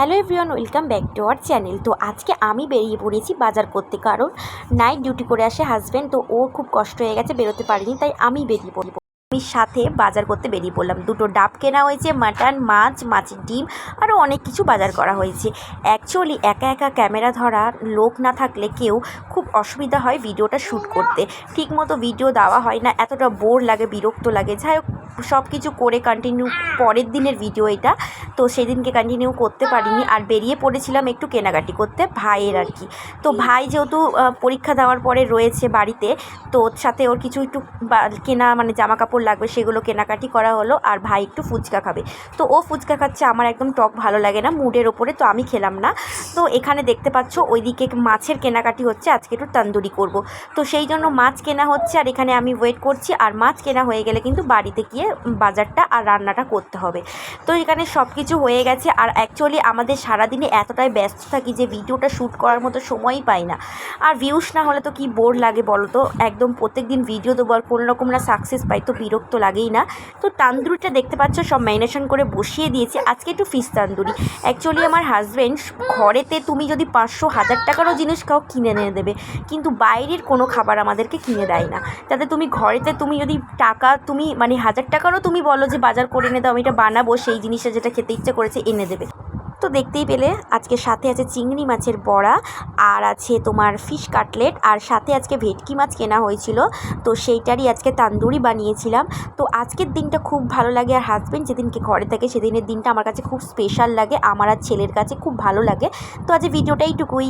Hello everyone, welcome back to our channel. তো আজকে আমি বেরিয়ে পড়েছি বাজার করতে, কারণ নাইট ডিউটি করে আসে হাজব্যান্ড, তো ও খুব কষ্ট হয়ে গেছে বেরোতে পারিনি, তাই আমি বেরিয়ে পড়ব আমি সাথে বাজার করতে বেরিয়ে পড়লাম। দুটো ডাব কেনা হয়েছে, মাটন, মাছ, মাছের ডিম, আরও অনেক কিছু বাজার করা হয়েছে। অ্যাকচুয়ালি একা একা ক্যামেরা ধরা লোক না থাকলে কেউ খুব অসুবিধা হয় ভিডিওটা শ্যুট করতে। ঠিকমতো ভিডিও দেওয়া হয় না, এতটা বোর লাগে, বিরক্ত লাগে। যাই হোক সব কিছু করে কন্টিনিউ পরের দিনের ভিডিও এটা। তো সেদিনকে কন্টিনিউ করতে পারিনি। আর বেরিয়ে পড়েছিলাম একটু কেনাকাটি করতে, ভাইয়ের আর কি। তো ভাই যেহেতু পরীক্ষা দেওয়ার পরে রয়েছে বাড়িতে, তো ওর সাথে ওর কিছু একটু কেনা মানে জামা কাপড় লাগবে সেগুলো কেনাকাটি করা হলো। আর ভাই একটু ফুচকা খাবে। তো ও ফুচকা খাচ্ছে, আমার একদম টক ভালো লাগে না মুডের ওপরে, তো আমি খেলাম না। তো এখানে দেখতে পাচ্ছ, ওইদিকে মাছের কেনাকাটি হচ্ছে, আজকে একটু তান্দুরি করব। তো সেই জন্য মাছ কেনা হচ্ছে, আর এখানে আমি ওয়েট করছি। আর মাছ কেনা হয়ে গেলে কিন্তু বাড়িতে গিয়ে বাজারটা আর রান্নাটা করতে হবে। তো এখানে সব কিছু হয়ে গেছে আর অ্যাকচুয়ালি আমাদের সারাদিনে এতটাই ব্যস্ত থাকি যে ভিডিওটা শ্যুট করার মতো সময়ই পাই না। আর ভিউস না হলে তো কি বোর লাগে বলো তো একদম প্রত্যেক দিন ভিডিও দেবো আর কোনো রকম না সাকসেস পাই তো বিরক্ত লাগেই না। তো তান্দুরিটা দেখতে পাচ্ছ, সব ম্যারিনেশন করে বসিয়ে দিয়েছি। আজকে একটু ফিস তান্দুরি। অ্যাকচুয়ালি আমার হাজব্যান্ড ঘরেতে তুমি যদি পাঁচশো হাজার টাকারও জিনিস খাও, কিনে এনে দেবে। কিন্তু বাইরের কোনো খাবার আমাদেরকে কিনে দেয় না। তাতে তুমি ঘরেতে তুমি যদি টাকা, তুমি মানে হাজার টাকারও তুমি বলো যে বাজার করে এনে দাও, আমি এটা বানাবো, সেই জিনিসটা যেটা খেতে ইচ্ছে করেছে এনে দেবে। তো দেখতেই পেলে আজকে সাথে আছে চিংড়ি মাছের বড়া আর আছে তোমার ফিশ কাটলেট আর সাথে আজকে ভেটকি মাছ কেনা হয়েছিল। তো সেইটারই আজকে তান্দুরি বানিয়েছিলাম। তো আজকের দিনটা খুব ভালো লাগে আর হাজব্যান্ড যেদিনকে ঘরে থাকে সেদিনের দিনটা আমার কাছে খুব স্পেশাল লাগে। আমার আর ছেলের কাছে খুব ভালো লাগে। তো আজ ভিডিওটাই এইটুকুই।